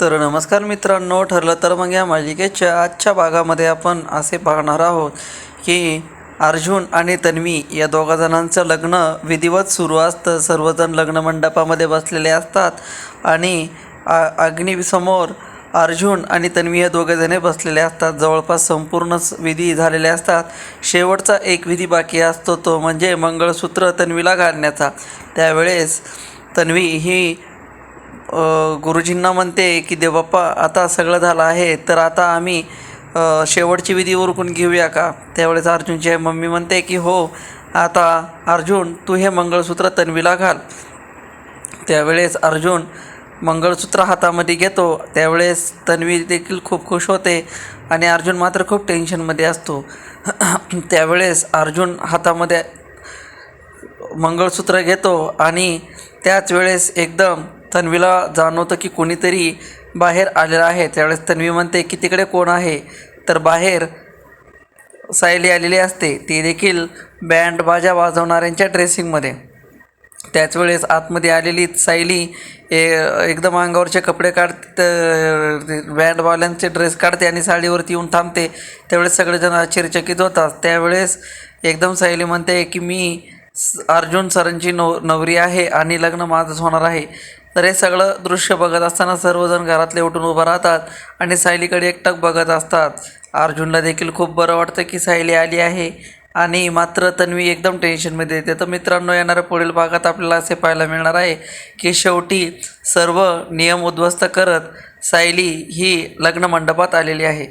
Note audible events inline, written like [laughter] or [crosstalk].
तर नमस्कार मित्रांनो ठरलं तर मग या मालिकेच्या आजच्या भागामध्ये आपण असे पाहणार आहोत की अर्जुन आणि तन्वी या दोघा जणांचं लग्न विधिवत सुरू असतं. सर्वजण लग्न मंडपामध्ये बसलेले असतात आणि आ अग्नीसमोर अर्जुन आणि तन्वी हे दोघेजणे बसलेले असतात. जवळपास संपूर्णच विधी झालेले असतात. शेवटचा एक विधी बाकी असतो तो म्हणजे मंगळसूत्र तन्वीला घालण्याचा. त्यावेळेस तन्वी ही गुरुजींना म्हणते की देवबाप्पा आता सगळं झालं आहे तर आता आम्ही शेवटची विधी उरकून घेऊया का? त्यावेळेस अर्जुनची आई मम्मी म्हणते की हो आता अर्जुन तू हे मंगळसूत्र तन्वीला घाल. त्यावेळेस अर्जुन मंगळसूत्र हातामध्ये घेतो. त्यावेळेस तन्वी देखील खूप खुश होते आणि अर्जुन मात्र खूप टेन्शनमध्ये असतो. [clears throat] त्यावेळेस अर्जुन हातामध्ये मंगळसूत्र घेतो आणि त्याच वेळेस एकदम तन्वीला जाणवतं की कोणीतरी बाहेर आलेलं आहे. त्यावेळेस तन्वी म्हणते की तिकडे कोण आहे? तर बाहेर सायली आलेली असते. ती देखील बँड बाजा वाजवणाऱ्यांच्या ड्रेसिंगमध्ये त्याच वेळेस आतमध्ये आलेली सायली ए एकदम अंगावरचे कपडे काढत बँडवाल्यांचे ड्रेस काढते आणि साडीवरती येऊन थांबते. त्यावेळेस सगळेजण आश्चर्यचकित होतात. त्यावेळेस एकदम सायली म्हणते की मी स- अर्जुन सरांची नव नवरी आहे आणि लग्न माझंच होणार आहे. तर हे सगळं दृश्य बघत असताना सर्वजण घरातले उठून उभं राहतात आणि सायलीकडे एकटक बघत असतात. अर्जुनला देखील खूप बरं वाटतं की सायली आली आहे आणि मात्र तन्वी एकदम टेन्शनमध्ये येते. तर मित्रांनो येणाऱ्या पुढील भागात आपल्याला असे पाहायला मिळणार आहे की शेवटी सर्व नियम उद्ध्वस्त करत सायली ही लग्न मंडपात आलेली आहे.